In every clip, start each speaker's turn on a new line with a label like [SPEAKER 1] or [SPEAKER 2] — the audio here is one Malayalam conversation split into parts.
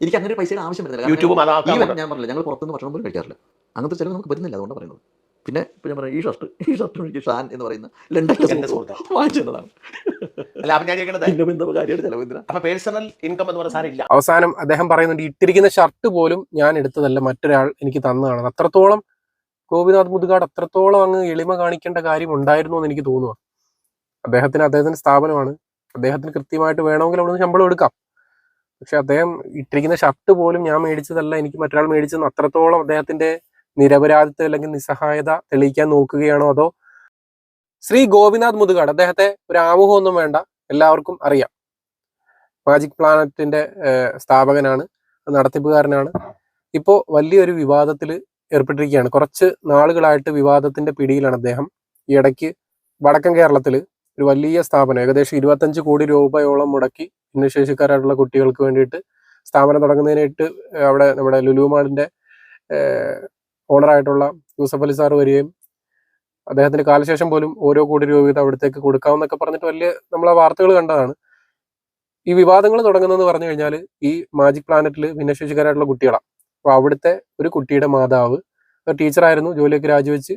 [SPEAKER 1] എനിക്ക് അങ്ങനെ ഒരു പൈസയുടെ ആവശ്യം വരുന്നില്ല.
[SPEAKER 2] യൂട്യൂബും
[SPEAKER 1] ഞാൻ പറഞ്ഞില്ല ഞങ്ങൾ പുറത്തുനിന്ന് ഭക്ഷണം പോലും കഴിക്കാറില്ല. അങ്ങനത്തെ ചിലവ് നമുക്ക് വരുന്നില്ല അതുകൊണ്ട് പറയുന്നത്. പിന്നെ ഇപ്പൊ ഞാൻ പറയുന്നത് ഈ ഷർട്ട് ഈ ഷർട്ട് എനിക്ക് ഷാൻ എന്ന് പറയുന്ന. വാങ്ങിച്ചതാണ്.
[SPEAKER 2] അല്ല അപ്പൊ ഞാൻ ചോദിക്കുന്നത് അപ്പൊ പേഴ്സണൽ ഇൻകം എന്ന് ഇല്ല.
[SPEAKER 3] അവസാനം അദ്ദേഹം പറയുന്നുണ്ട് ഇട്ടിരിക്കുന്ന ഷർട്ട് പോലും ഞാൻ എടുത്തതല്ല മറ്റൊരാൾ എനിക്ക് തന്നതാണ് അത്രത്തോളം ഗോപിനാഥ് മുതുകാട് അത്രത്തോളം അങ്ങ് എളിമ കാണിക്കേണ്ട കാര്യം ഉണ്ടായിരുന്നു എന്ന് എനിക്ക് തോന്നുക അദ്ദേഹത്തിന് അദ്ദേഹത്തിന്റെ സ്ഥാപനമാണ്. അദ്ദേഹത്തിന് കൃത്യമായിട്ട് വേണമെങ്കിൽ അവിടെ നിന്ന് ശമ്പളം എടുക്കാം. പക്ഷെ അദ്ദേഹം ഇട്ടിരിക്കുന്ന ഷർട്ട് പോലും ഞാൻ മേടിച്ചതല്ല എനിക്ക് മറ്റൊരാൾ മേടിച്ചെന്ന് അത്രത്തോളം അദ്ദേഹത്തിന്റെ നിരപരാധിത്വം അല്ലെങ്കിൽ നിസ്സഹായത തെളിയിക്കാൻ നോക്കുകയാണോ അതോ ശ്രീ ഗോപിനാഥ് മുതുകാട്? അദ്ദേഹത്തെ ഒരു ആമുഖമൊന്നും വേണ്ട എല്ലാവർക്കും അറിയാം. മാജിക് പ്ലാനറ്റിന്റെ സ്ഥാപകനാണ് നടത്തിപ്പുകാരനാണ്. ഇപ്പോൾ വലിയൊരു വിവാദത്തിൽ ഏർപ്പെട്ടിരിക്കുകയാണ്. കുറച്ച് നാളുകളായിട്ട് വിവാദത്തിന്റെ പിടിയിലാണ് അദ്ദേഹം. ഈ ഇടയ്ക്ക് വടക്കൻ കേരളത്തിൽ ഒരു വലിയ സ്ഥാപനം ഏകദേശം ഇരുപത്തഞ്ച് കോടി രൂപയോളം മുടക്കി ഭിന്നശേഷിക്കാരായിട്ടുള്ള കുട്ടികൾക്ക് വേണ്ടിയിട്ട് സ്ഥാപനം തുടങ്ങുന്നതിനായിട്ട് അവിടെ നമ്മുടെ ലുലുമാളിന്റെ ഓണറായിട്ടുള്ള യൂസഫ് അലി സാർ വരികയും അദ്ദേഹത്തിന്റെ കാലശേഷം പോലും ഓരോ കോടി രൂപ വീതം അവിടത്തേക്ക് കൊടുക്കാമെന്നൊക്കെ പറഞ്ഞിട്ട് വലിയ നമ്മൾ ആ വാർത്തകൾ കണ്ടതാണ്. ഈ വിവാദങ്ങൾ തുടങ്ങുന്നതെന്ന് പറഞ്ഞു കഴിഞ്ഞാൽ ഈ മാജിക് പ്ലാനറ്റിൽ ഭിന്നശേഷിക്കാരായിട്ടുള്ള കുട്ടികളാണ് അപ്പോൾ അവിടുത്തെ ഒരു കുട്ടിയുടെ മാതാവ് ടീച്ചറായിരുന്നു ജോലിയൊക്കെ രാജിവെച്ച്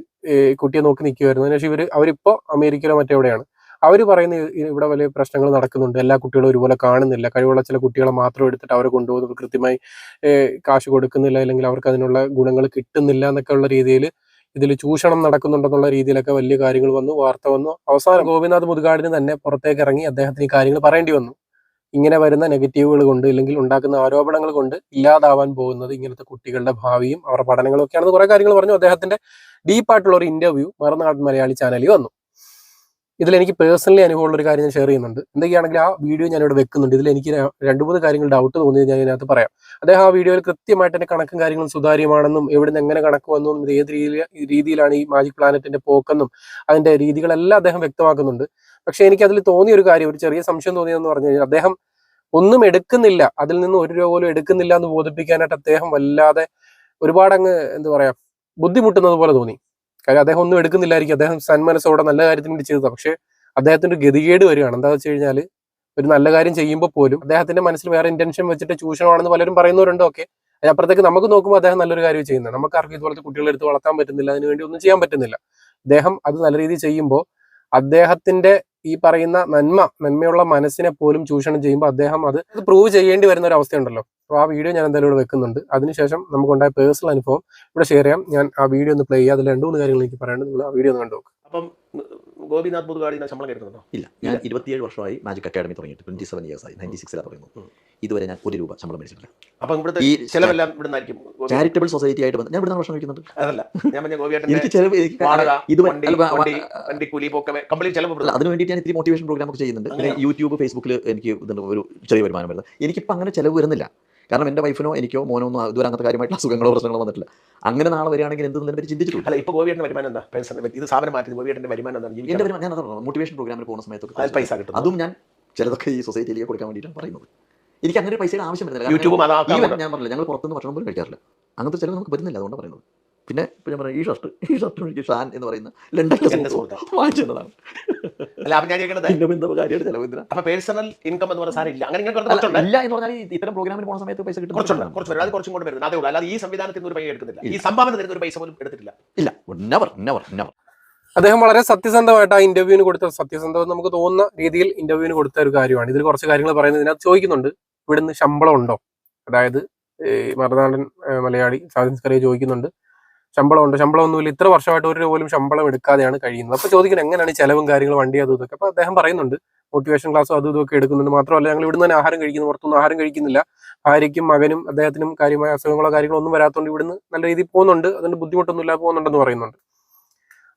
[SPEAKER 3] കുട്ടിയെ നോക്കി നിൽക്കുമായിരുന്നു അതിനുശേഷം ഇവർ അവരിപ്പോൾ അമേരിക്കയിലോ മറ്റെവിടെയാണ് അവർ പറയുന്ന ഇവിടെ വലിയ പ്രശ്നങ്ങൾ നടക്കുന്നുണ്ട്. എല്ലാ കുട്ടികളും ഒരുപോലെ കാണുന്നില്ല. കഴിവുള്ള ചില കുട്ടികളെ മാത്രം എടുത്തിട്ട് അവരെ കൊണ്ടുപോകുന്നത് കൃത്യമായി കാശ് കൊടുക്കുന്നില്ല അല്ലെങ്കിൽ അവർക്ക് അതിനുള്ള ഗുണങ്ങൾ കിട്ടുന്നില്ല എന്നൊക്കെ ഉള്ള രീതിയിൽ ഇതിൽ ചൂഷണം നടക്കുന്നുണ്ടെന്നുള്ള രീതിയിലൊക്കെ വലിയ കാര്യങ്ങൾ വന്നു വാർത്ത വന്നു. അവസാനം ഗോപിനാഥ് മുതുകാടിന് തന്നെ പുറത്തേക്ക് ഇറങ്ങി അദ്ദേഹത്തിന് ഈ കാര്യങ്ങൾ പറയേണ്ടി വന്നു. ഇങ്ങനെ വരുന്ന നെഗറ്റീവുകൾ കൊണ്ട് അല്ലെങ്കിൽ ഉണ്ടാക്കുന്ന ആരോപണങ്ങൾ കൊണ്ട് ഇല്ലാതാവാൻ പോകുന്നത് ഇങ്ങനത്തെ കുട്ടികളുടെ ഭാവിയും അവരുടെ പഠനങ്ങളും ഒക്കെയാണെന്ന് കുറെ കാര്യങ്ങൾ പറഞ്ഞു. അദ്ദേഹത്തിന്റെ ഡീപ്പായിട്ടുള്ള ഒരു ഇന്റർവ്യൂ മറുനാട് മലയാളി ചാനലിൽ വന്നു. ഇതിൽ എനിക്ക് പേഴ്സണലി അനുഭവമുള്ള ഒരു കാര്യം ഞാൻ ഷെയർ ചെയ്യുന്നുണ്ട്. എന്തൊക്കെയാണെങ്കിൽ ആ വീഡിയോ ഞാൻ ഇവിടെ വെക്കുന്നുണ്ട്. ഇതിൽ എനിക്ക് രണ്ടു മൂന്ന് കാര്യങ്ങൾ ഡൗട്ട് തോന്നിയത് ഞാൻ ഇതിനകത്ത് പറയാം. അദ്ദേഹം ആ വീഡിയോയിൽ കൃത്യമായിട്ട് എന്റെ കണക്കും കാര്യങ്ങളും സുതാര്യമാണെന്നും എവിടെ നിന്ന് എങ്ങനെ കണക്ക് വന്നു എന്നും ഏത് രീതിയിൽ രീതിയിലാണ് ഈ മാജിക് പ്ലാനറ്റിന്റെ പോക്കെന്നും അതിന്റെ രീതികളെല്ലാം അദ്ദേഹം വ്യക്തമാക്കുന്നുണ്ട്. പക്ഷെ എനിക്ക് അതിൽ തോന്നിയ ഒരു കാര്യം ഒരു ചെറിയ സംശയം തോന്നിയതെന്ന് പറഞ്ഞു കഴിഞ്ഞാൽ അദ്ദേഹം ഒന്നും എടുക്കുന്നില്ല. അതിൽ നിന്ന് ഒരു രൂപ പോലും എടുക്കുന്നില്ല എന്ന് ബോധിപ്പിക്കാനായിട്ട് അദ്ദേഹം വല്ലാതെ ഒരുപാട് അങ്ങ് എന്താ പറയാ ബുദ്ധിമുട്ടുന്നത് പോലെ തോന്നി. കാര്യം അദ്ദേഹം ഒന്നും എടുക്കുന്നില്ലായിരിക്കും. അദ്ദേഹം സന്മനസ്സോടെ നല്ല കാര്യത്തിന് വേണ്ടി ചെയ്തതാണ്. പക്ഷെ അദ്ദേഹത്തിന്റെ ഗതികേട് വരികയാണ്. എന്താ വെച്ച് കഴിഞ്ഞാൽ ഒരു നല്ല കാര്യം ചെയ്യുമ്പോൾ പോലും അദ്ദേഹത്തിന്റെ മനസ്സിൽ വേറെ ഇന്റൻഷൻ വെച്ചിട്ട് ചൂഷണമാണെന്ന് പലരും പറയുന്നവരുണ്ട് ഓക്കെ അതിനപ്പുറത്തേക്ക് നമുക്ക് നോക്കുമ്പോൾ അദ്ദേഹം നല്ലൊരു കാര്യം ചെയ്യുന്നത് നമുക്ക് ആർക്കും ഇതുപോലത്തെ കുട്ടികളെ എടുത്ത് വളർത്താൻ പറ്റുന്നില്ല. അതിന് വേണ്ടി ഒന്നും ചെയ്യാൻ പറ്റുന്നില്ല. അദ്ദേഹം അത് നല്ല രീതിയിൽ ചെയ്യുമ്പോൾ അദ്ദേഹത്തിന്റെ ഈ പറയുന്ന നന്മ നന്മയുള്ള മനസ്സിനെ പോലും ചൂഷണം ചെയ്യുമ്പോൾ അദ്ദേഹം അത് പ്രൂവ് ചെയ്യേണ്ടി വരുന്ന ഒരു അവസ്ഥയുണ്ടല്ലോ. അപ്പോൾ ആ വീഡിയോ ഞാൻ എന്തായാലും ഇവിടെ വെക്കുന്നുണ്ട്. അതിനുശേഷം നമുക്കുണ്ടായ പേഴ്സണൽ അനുഭവം ഇവിടെ ഷെയർ ചെയ്യാം. ഞാൻ ആ വീഡിയോ ഒന്ന് പ്ലേ ചെയ്യാം. അതിൽ രണ്ട് മൂന്ന് കാര്യങ്ങൾ എനിക്ക് പറയാനുണ്ട്. നിങ്ങൾ ആ വീഡിയോ ഒന്ന് കണ്ടു നോക്ക്.
[SPEAKER 2] അപ്പം ഗോപിനാഥ് മുതുകാടിന് ശമ്പളം കയറ്റുന്നുണ്ടോ?
[SPEAKER 1] ഇല്ല. ഞാൻ ഇരുപത്തിയേഴ് വർഷമായി മാജിക് അക്കാഡമി തുടങ്ങിയിട്ട് ട്വന്റി സെവൻ ഇയേഴ്സ് ആയി. നയന്റി സിക്സിലാണ് തുടങ്ങുന്നത്. ഇതുവരെ ഞാൻ ഒരു രൂപ ശമ്പളം മേടിച്ചിട്ടില്ല.
[SPEAKER 2] അപ്പം ഇവിടുത്തെ
[SPEAKER 1] ഈ
[SPEAKER 2] ചിലവെല്ലാം ഇവിടെ നിന്നായിരിക്കും
[SPEAKER 1] ചാരിറ്റബിൾ സൊസൈറ്റി ആയിട്ട് ഞാൻ ഇവിടെ ഭക്ഷണം കഴിക്കുന്നുണ്ട്
[SPEAKER 2] അതല്ല. ഞാൻ ഗോപിയേട്ടന്റെ
[SPEAKER 1] എനിക്ക് ചിലവ് ഇത്
[SPEAKER 2] വണ്ടി കൂലി പോക്കമേ കംപ്ലീറ്റ് ചിലവ് ഇവിടുന്ന്.
[SPEAKER 1] അതിന് വേണ്ടിയിട്ട് ഞാൻ ഇത്തിരി മോട്ടിവേഷൻ പ്രോഗ്രാം ഒക്കെ ചെയ്യുന്നുണ്ട്. പിന്നെ യൂട്യൂബ് ഫേസ്ബുക്കിൽ എനിക്ക് ഒരു ചെറിയ വരുമാനം വരുന്നത്. എനിക്കിപ്പോൾ അങ്ങനെ ചിലവ് വരുന്നില്ല. കാരണം എന്റെ വൈഫിനോ എനിക്കോ മോനോ ഒന്നും ഇതുവരെ അങ്ങനത്തെ കാര്യമായിട്ടുള്ള അസുഖങ്ങളോ പ്രശ്നങ്ങളോ വന്നിട്ടില്ല. അങ്ങനെ നാളെ വരികയാണെങ്കിൽ എന്തെന്ന് പറ്റി ചിന്തിച്ചിട്ടില്ല
[SPEAKER 2] അല്ല ഇപ്പോൾ ഗോവിയുടെ വരുമാനം എന്താ? പെൻഷൻ ഇത് സാധനം മാറ്റി ഗോവിയുടെ വരുമാനം എന്താണ് എന്റെ
[SPEAKER 1] വരുമാനം ഞാൻ മോട്ടിവേഷൻ പ്രോഗ്രാമിൽ പോകുന്ന സമയത്തൊക്കെ
[SPEAKER 2] പൈസ കിട്ടും.
[SPEAKER 1] അതും ഞാൻ ചിലതൊക്കെ ഈ സൊസൈറ്റിയിലേക്ക് കൊടുക്കാൻ വേണ്ടിയിട്ടാണ് പറയുന്നത്. എനിക്ക് അങ്ങനെ ഒരു പൈസയുടെ ആവശ്യം വരുന്നില്ല.
[SPEAKER 2] യൂട്യൂബും
[SPEAKER 1] ഞാൻ പറഞ്ഞില്ല ഞങ്ങൾ പുറത്തുനിന്ന് ഭക്ഷണം പോലും കഴിക്കാറില്ല. അങ്ങനത്തെ ചിലവ് നമുക്ക് വരുന്നില്ല അതുകൊണ്ട് പറയുന്നത്. പിന്നെ ഇപ്പൊ ഞാൻ പറയാം ഈ ഷർട്ട് ഈ ഷർട്ട് എനിക്ക് ഷാൻ എന്ന് പറയുന്ന. വാങ്ങിച്ചതാണ്
[SPEAKER 2] അല്ല അപ്പൊ ഞാൻ ചോദിക്കുന്നത്
[SPEAKER 1] പിന്നെ എന്താ കാര്യമായിട്ട് ചിലവ്
[SPEAKER 2] അപ്പൊ പേഴ്സണൽ ഇൻകം എന്ന് പറഞ്ഞ സാധനം ഇല്ല. അങ്ങനെ ഇങ്ങനെ
[SPEAKER 1] ഇല്ല എന്ന് പറഞ്ഞാൽ ഈ ഇത്തരം പ്രോഗ്രാമിന് പോകുന്ന സമയത്ത് പൈസ കിട്ടും
[SPEAKER 2] കുറച്ചുണ്ട് കുറച്ച് വരും അത് കുറച്ചും കൂടെ വരുന്നത് അതേ ഉള്ളൂ. അല്ലാതെ ഈ സംവിധാനത്തിൽ നിന്ന് ഒരു പൈസ എടുക്കുന്നില്ല. ഈ സംഭാവന തരുന്ന ഒരു പൈസ പോലും എടുത്തിട്ടില്ല.
[SPEAKER 1] ഇല്ല. നെവർ നെവർ നെവർ
[SPEAKER 3] അദ്ദേഹം വളരെ സത്യസന്ധമായിട്ട് ആ ഇന്റർവ്യൂവിന് കൊടുത്ത സത്യസന്ധം നമുക്ക് തോന്നുന്ന രീതിയിൽ ഇന്റർവ്യൂവിന് കൊടുത്ത ഒരു കാര്യമാണ്. ഇതിൽ കുറച്ച് കാര്യങ്ങൾ പറയുന്നത് ഇതിനകത്ത് ചോദിക്കുന്നുണ്ട്. ഇവിടുന്ന് ശമ്പളം ഉണ്ടോ? അതായത് മറുനാടൻ മലയാളി സാധിസ്കറിയെ ചോദിക്കുന്നുണ്ട്. ശമ്പളം ശമ്പളമൊന്നുമില്ല. ഇത്ര വർഷമായിട്ട് ഒരു പോലും ശമ്പളം എടുക്കാതെയാണ് കഴിയുന്നത്. അപ്പൊ ചോദിക്കുന്നത് എങ്ങനെയാണ് ചിലവും കാര്യങ്ങളും വണ്ടി അതും ഇതൊക്കെ? അപ്പൊ അദ്ദേഹം പറയുന്നുണ്ട് മോട്ടിവേഷൻ ക്ലാസ്സും അതും ഇതൊക്കെ എടുക്കുന്നുണ്ട്. മാത്രമല്ല ഞങ്ങൾ ഇവിടുന്ന് തന്നെ ആഹാരം കഴിക്കുന്നു. പുറത്തുനിന്ന് ആഹാരം കഴിക്കുന്നില്ല. ഭാര്യയ്ക്കും മകനും അദ്ദേഹത്തിനും കാര്യമായ അസുഖങ്ങളോ കാര്യങ്ങളോ ഒന്നും വരാത്തതുകൊണ്ട് ഇവിടുന്ന് നല്ല രീതിയിൽ പോകുന്നുണ്ട്. അതുകൊണ്ട് ബുദ്ധിമുട്ടൊന്നുമില്ല പോകുന്നുണ്ടെന്ന് പറയുന്നുണ്ട്.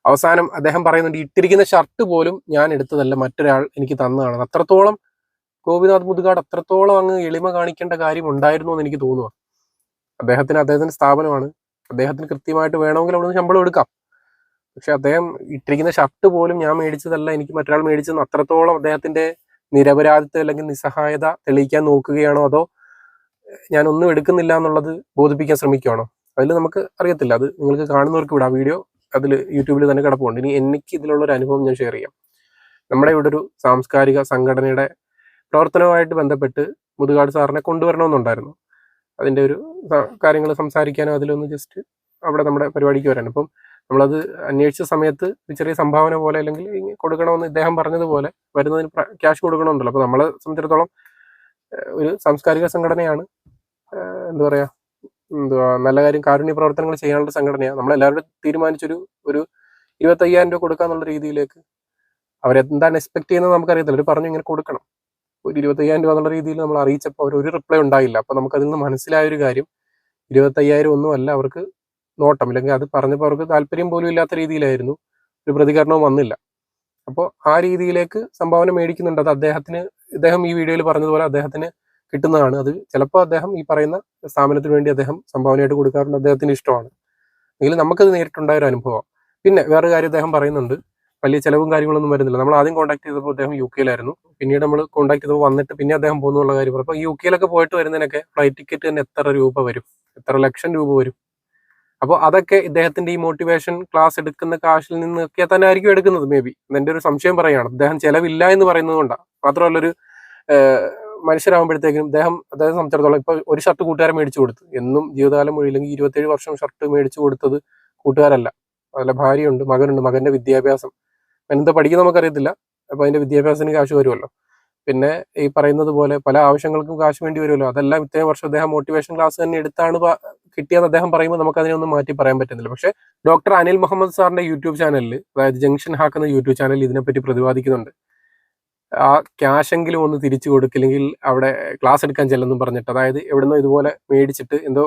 [SPEAKER 3] അവസാനം അദ്ദേഹം പറയുന്നുണ്ട് ഇട്ടിരിക്കുന്ന ഷർട്ട് പോലും ഞാൻ എടുത്തതല്ല. മറ്റൊരാൾ എനിക്ക് തന്നതാണ്. അത്രത്തോളം ഗോപിനാഥ് മുതുകാട് അത്രത്തോളം അങ്ങ് എളിമ കാണിക്കേണ്ട കാര്യം ഉണ്ടായിരുന്നു എന്ന് എനിക്ക് തോന്നുക അദ്ദേഹത്തിന് അദ്ദേഹത്തിന്റെ സ്ഥാപനമാണ് അദ്ദേഹത്തിന് കൃത്യമായിട്ട് വേണമെങ്കിൽ അവിടെ നിന്ന് ശമ്പളം എടുക്കാം. പക്ഷെ അദ്ദേഹം ഇട്ടിരിക്കുന്ന ഷർട്ട് പോലും ഞാൻ മേടിച്ചതല്ല. എനിക്ക് മറ്റൊരാൾ മേടിച്ചെന്ന് അത്രത്തോളം അദ്ദേഹത്തിന്റെ നിരപരാധിത്വം അല്ലെങ്കിൽ നിസ്സഹായത തെളിയിക്കാൻ നോക്കുകയാണോ അതോ ഞാൻ ഒന്നും എടുക്കുന്നില്ല എന്നുള്ളത് ബോധിപ്പിക്കാൻ ശ്രമിക്കുകയാണോ? അതിൽ നമുക്ക് അറിയത്തില്ല. അത് നിങ്ങൾക്ക് കാണുന്നവർക്ക് ഇവിടെ ആ വീഡിയോ അതിൽ യൂട്യൂബിൽ തന്നെ കിടപ്പുണ്ട്. ഇനി എനിക്ക് ഇതിലുള്ള ഒരു അനുഭവം ഞാൻ ഷെയർ ചെയ്യാം. നമ്മുടെ ഇവിടെ ഒരു സാംസ്കാരിക സംഘടനയുടെ പ്രവർത്തനവുമായിട്ട് ബന്ധപ്പെട്ട് മുതുകാട് സാറിനെ കൊണ്ടുവരണമെന്നുണ്ടായിരുന്നു. അതിന്റെ ഒരു കാര്യങ്ങൾ സംസാരിക്കാനോ അതിലൊന്ന് ജസ്റ്റ് അവിടെ നമ്മുടെ പരിപാടിക്ക് വരാൻ. അപ്പം നമ്മളത് അന്വേഷിച്ച സമയത്ത് ഒരു ചെറിയ സംഭാവന പോലെ അല്ലെങ്കിൽ കൊടുക്കണമെന്ന് ഇദ്ദേഹം പറഞ്ഞതുപോലെ വരുന്നതിന് ക്യാഷ് കൊടുക്കണമെന്നല്ലോ അപ്പോൾ നമ്മളെ സംബന്ധിച്ചിടത്തോളം ഒരു സാംസ്കാരിക സംഘടനയാണ്. എന്താ പറയുക എന്തുവാ നല്ല കാര്യം കാരുണ്യ പ്രവർത്തനങ്ങൾ ചെയ്യാനുള്ള സംഘടനയാണ്. നമ്മളെല്ലാവരും തീരുമാനിച്ചൊരു ഒരു ഇരുപത്തയ്യായിരം രൂപ കൊടുക്കാന്നുള്ള രീതിയിലേക്ക് അവരെന്താണ് എക്സ്പെക്ട് ചെയ്യുന്നത് നമുക്കറിയത്തില്ല. അവർ പറഞ്ഞു ഇങ്ങനെ കൊടുക്കണം. ഒരു ഇരുപത്തയ്യായിരം രൂപ എന്നുള്ള രീതിയിൽ നമ്മൾ അറിയിച്ചപ്പോൾ അവർ ഒരു റിപ്ലൈ ഉണ്ടായില്ല. അപ്പോൾ നമുക്കതിൽ നിന്ന് മനസ്സിലായ ഒരു കാര്യം ഇരുപത്തയ്യായിരം ഒന്നും അല്ല അവർക്ക് നോട്ടം. അല്ലെങ്കിൽ അത് പറഞ്ഞപ്പോൾ അവർക്ക് താല്പര്യം പോലും ഇല്ലാത്ത രീതിയിലായിരുന്നു. ഒരു പ്രതികരണവും വന്നില്ല. അപ്പോൾ ആ രീതിയിലേക്ക് സംഭാവന മേടിക്കുന്നുണ്ട്. അത് അദ്ദേഹത്തിന് ഇദ്ദേഹം ഈ വീഡിയോയിൽ പറഞ്ഞതുപോലെ അദ്ദേഹത്തിന് കിട്ടുന്നതാണ്. അത് ചിലപ്പോൾ അദ്ദേഹം ഈ പറയുന്ന സ്ഥാപനത്തിന് വേണ്ടി അദ്ദേഹം സംഭാവനയായിട്ട് കൊടുക്കാറുണ്ട്. അദ്ദേഹത്തിന് ഇഷ്ടമാണ്. എങ്കിലും നമുക്കത് നേരിട്ടുണ്ടായ ഒരു അനുഭവം. പിന്നെ വേറെ കാര്യം അദ്ദേഹം പറയുന്നുണ്ട്. വലിയ ചിലവും കാര്യങ്ങളൊന്നും വരുന്നില്ല. നമ്മൾ ആദ്യം കോൺടാക്ട് ചെയ്തപ്പോൾ അദ്ദേഹം യു കെയിലായിരുന്നു പിന്നീട് നമ്മൾ കോൺടാക്ട് ചെയ്തപ്പോൾ വന്നിട്ട് പിന്നെ അദ്ദേഹം പോകുന്നുള്ള കാര്യം അപ്പോൾ യു കെയിലൊക്കെ പോയിട്ട് വരുന്നതിനൊക്കെ ഫ്ലൈറ്റ് ടിക്കറ്റ് തന്നെ എത്ര രൂപ വരും? എത്ര ലക്ഷം രൂപ വരും? അപ്പോൾ അതൊക്കെ ഇദ്ദേഹത്തിന്റെ ഈ മോട്ടിവേഷൻ ക്ലാസ് എടുക്കുന്ന കാശിൽ നിന്നൊക്കെ തന്നെ ആയിരിക്കും എടുക്കുന്നത് മേ ബി എന്റെ ഒരു സംശയം പറയുകയാണ്. അദ്ദേഹം ചിലവില്ല എന്ന് പറയുന്നത് കൊണ്ടാണ് മാത്രമല്ല ഒരു മനുഷ്യരാകുമ്പോഴത്തേക്കും അദ്ദേഹം അദ്ദേഹം സംബന്ധിച്ചിടത്തോളം ഇപ്പൊ ഒരു ഷർട്ട് കൂട്ടുകാരൻ മേടിച്ചു കൊടുത്തു. എന്നും ജീവിതകാലം മുഴുവൻ ഇല്ലെങ്കിൽ ഇരുപത്തേഴ് വർഷം ഷർട്ട് മേടിച്ചു കൊടുത്തത് കൂട്ടുകാരല്ല. അതിലെ ഭാര്യയുണ്ട് മകനുണ്ട് മകന്റെ വിദ്യാഭ്യാസം. എന്താ പഠിക്കുന്ന നമുക്കറിയത്തില്ല. അപ്പൊ അതിന്റെ വിദ്യാഭ്യാസത്തിന് കാശ് വരുമല്ലോ. പിന്നെ ഈ പറയുന്നത് പോലെ പല ആവശ്യങ്ങൾക്കും കാശ് വേണ്ടി വരുമല്ലോ. അതെല്ലാം ഇത്രയും വർഷം അദ്ദേഹം മോട്ടിവേഷൻ ക്ലാസ് തന്നെ എടുത്താണ് കിട്ടിയെന്ന് അദ്ദേഹം പറയുമ്പോൾ നമുക്ക് അതിനൊന്നും മാറ്റി പറയാൻ പറ്റുന്നില്ല. പക്ഷെ ഡോക്ടർ അനിൽ മുഹമ്മദ് സാറിന്റെ യൂട്യൂബ് ചാനലിൽ അതായത് ജംഗ്ഷൻ ഹാക്ക് എന്ന യൂട്യൂബ് ചാനലിൽ ഇതിനെപ്പറ്റി പ്രതിപാദിക്കുന്നുണ്ട്. ആ ക്യാഷ് എങ്കിലും ഒന്ന് തിരിച്ചു കൊടുക്കില്ലെങ്കിൽ അവിടെ ക്ലാസ് എടുക്കാൻ ചെല്ലെന്നും പറഞ്ഞിട്ട് അതായത് എവിടുന്നോ ഇതുപോലെ മേടിച്ചിട്ട് എന്തോ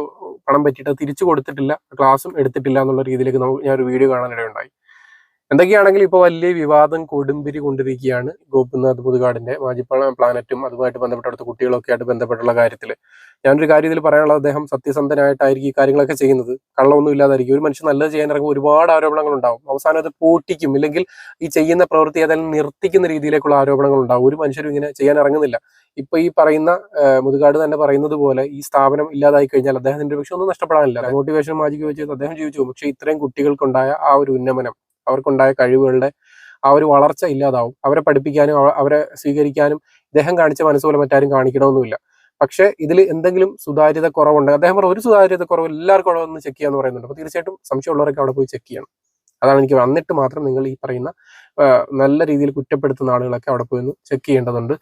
[SPEAKER 3] പണം പറ്റിയിട്ട് തിരിച്ചു കൊടുത്തിട്ടില്ല ക്ലാസ്സും എടുത്തിട്ടില്ല എന്നുള്ള രീതിയിലേക്ക് നമുക്ക് ഞാൻ ഒരു വീഡിയോ കാണാനിടയുണ്ടായി. എന്തൊക്കെയാണെങ്കിലും ഇപ്പോൾ വലിയ വിവാദം കൊടുമ്പിരി കൊണ്ടിരിക്കുകയാണ്. ഗോപിനാഥ് പുതുകാടിന്റെ മാജി പ്ലാനറ്റും അതുമായിട്ട് ബന്ധപ്പെട്ട അടുത്ത കുട്ടികളൊക്കെ ആയിട്ട് ബന്ധപ്പെട്ടുള്ള കാര്യത്തിൽ. ഞാനൊരു കാര്യം ഇതിൽ പറയാനുള്ളത് അദ്ദേഹം സത്യസന്ധനായിട്ടായിരിക്കും ഈ കാര്യങ്ങളൊക്കെ ചെയ്യുന്നത്. കള്ളമൊന്നും ഇല്ലാതായിരിക്കും. ഒരു മനുഷ്യൻ നല്ലത് ചെയ്യാൻ ഇറങ്ങുമ്പോൾ ഒരുപാട് ആരോപണങ്ങൾ ഉണ്ടാവും. അവസാനം അത് പൂട്ടിക്കും. ഇല്ലെങ്കിൽ ഈ ചെയ്യുന്ന പ്രവൃത്തി ഏതായാലും നിർത്തിക്കുന്ന രീതിയിലേക്കുള്ള ആരോപണങ്ങൾ ഉണ്ടാവും. ഒരു മനുഷ്യരും ഇങ്ങനെ ചെയ്യാൻ ഇറങ്ങുന്നില്ല ഇപ്പൊ ഈ പറയുന്ന മുതുകാട് തന്നെ പറയുന്നത് പോലെ ഈ സ്ഥാപനം ഇല്ലാതായി കഴിഞ്ഞാൽ അദ്ദേഹത്തിന്റെ പക്ഷെ ഒന്നും നഷ്ടപ്പെടാനില്ല. മോട്ടിവേഷൻ മാജിക്ക് വെച്ച് അദ്ദേഹം ജീവിച്ചു പോകും. പക്ഷെ ഇത്രയും കുട്ടികൾക്കുണ്ടായ ആ ഒരു ഉന്നമനം അവർക്കുണ്ടായ കഴിവുകളുടെ ആ ഒരു വളർച്ച ഇല്ലാതാവും. അവരെ പഠിപ്പിക്കാനും അവരെ സ്വീകരിക്കാനും ഇദ്ദേഹം കാണിച്ച മനസ്സുപോലെ മറ്റാരും കാണിക്കണമെന്നില്ല പക്ഷേ ഇതിൽ എന്തെങ്കിലും സുതാര്യത കുറവുണ്ട്. അദ്ദേഹം പറഞ്ഞ ഒരു സുതാര്യത കുറവ് എല്ലാവർക്കും ഒന്ന് ചെക്ക് ചെയ്യാന്ന് പറയുന്നുണ്ട്. അപ്പോൾ തീർച്ചയായിട്ടും സംശയമുള്ളവരൊക്കെ അവിടെ പോയി ചെക്ക് ചെയ്യണം. അതാണ് എനിക്ക് വന്നിട്ട് മാത്രം നിങ്ങൾ ഈ പറയുന്ന നല്ല രീതിയിൽ കുറ്റപ്പെടുത്തുന്ന ആളുകളൊക്കെ അവിടെ പോയി ചെക്ക് ചെയ്യേണ്ടതുണ്ട്.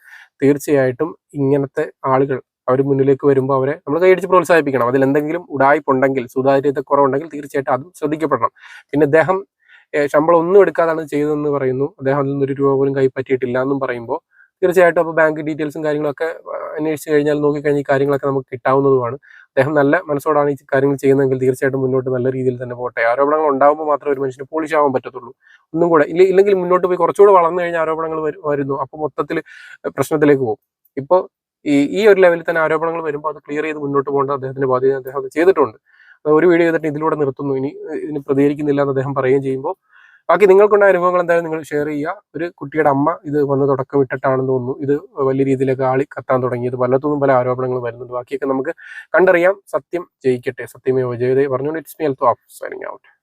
[SPEAKER 3] തീർച്ചയായിട്ടും ഇങ്ങനത്തെ ആളുകൾ അവർ മുന്നിലേക്ക് വരുമ്പോൾ അവരെ നമ്മൾ കൈയടിച്ച് പ്രോത്സാഹിപ്പിക്കണം. അതിൽ എന്തെങ്കിലും ഉടായ്പുണ്ടെങ്കിൽ സുതാര്യത കുറവുണ്ടെങ്കിൽ തീർച്ചയായിട്ടും അതും ശ്രദ്ധിക്കപ്പെടണം. പിന്നെ അദ്ദേഹം ശമ്പളം ഒന്നും എടുക്കാതാണ് ചെയ്തതെന്ന് പറയുന്നു. അദ്ദേഹം അതിൽ നിന്നൊരു രൂപ പോലും കൈപ്പറ്റിയിട്ടില്ല എന്നും പറയുമ്പോൾ തീർച്ചയായിട്ടും അപ്പോൾ ബാങ്ക് ഡീറ്റെയിൽസും കാര്യങ്ങളൊക്കെ അന്വേഷിച്ച് കഴിഞ്ഞാൽ നോക്കിക്കഴിഞ്ഞാൽ ഈ കാര്യങ്ങളൊക്കെ നമുക്ക് കിട്ടാവുന്നതുമാണ്. അദ്ദേഹം നല്ല മനസ്സോടാണ് ഈ കാര്യങ്ങൾ ചെയ്യുന്നതെങ്കിൽ തീർച്ചയായിട്ടും മുന്നോട്ട് നല്ല രീതിയിൽ തന്നെ പോട്ടെ ആരോപണങ്ങൾ ഉണ്ടാകുമ്പോൾ മാത്രമേ ഒരു മനുഷ്യന് പോളിഷ് ആവാൻ പറ്റത്തുള്ളൂ. ഒന്നും കൂടെ ഇല്ല ഇല്ലെങ്കിൽ മുന്നോട്ട് പോയി കുറച്ചുകൂടെ വളർന്നു കഴിഞ്ഞാൽ ആരോപണങ്ങൾ വരുന്നു. അപ്പോൾ മൊത്തത്തിൽ പ്രശ്നത്തിലേക്ക് പോകും. ഇപ്പോൾ ഈ ഈ ഒരു ലെവലിൽ തന്നെ ആരോപണങ്ങൾ വരുമ്പോൾ അത് ക്ലിയർ ചെയ്ത് മുന്നോട്ട് പോകേണ്ട അദ്ദേഹത്തിന്റെ ബാധ്യത അദ്ദേഹം അത് ചെയ്തിട്ടുണ്ട്. ഒരു വീഡിയോ ചെയ്തിട്ട് ഇതിലൂടെ നിർത്തുന്നു. ഇനി ഇതിന് പ്രതികരിക്കുന്നില്ല എന്ന് അദ്ദേഹം പറയുകയും ചെയ്യുമ്പോൾ ബാക്കി നിങ്ങൾക്കുണ്ടായ അനുഭവങ്ങൾ എന്തായാലും നിങ്ങൾ ഷെയർ ചെയ്യുക. ഒരു കുട്ടിയുടെ അമ്മ ഇത് വന്ന് തുടക്കം ഇട്ടിട്ടാണെന്ന് തോന്നുന്നു. ഇത് വലിയ രീതിയിലൊക്കെ ആളി കത്താൻ തുടങ്ങിയത്. പലത്തുനിന്നും പല ആരോപണങ്ങൾ വരുന്നുണ്ട്. ബാക്കിയൊക്കെ നമുക്ക് കണ്ടറിയാം. സത്യം ജയിക്കട്ടെ. സത്യമേ ജയതേ. പറഞ്ഞുകൊണ്ട് it's me of signing out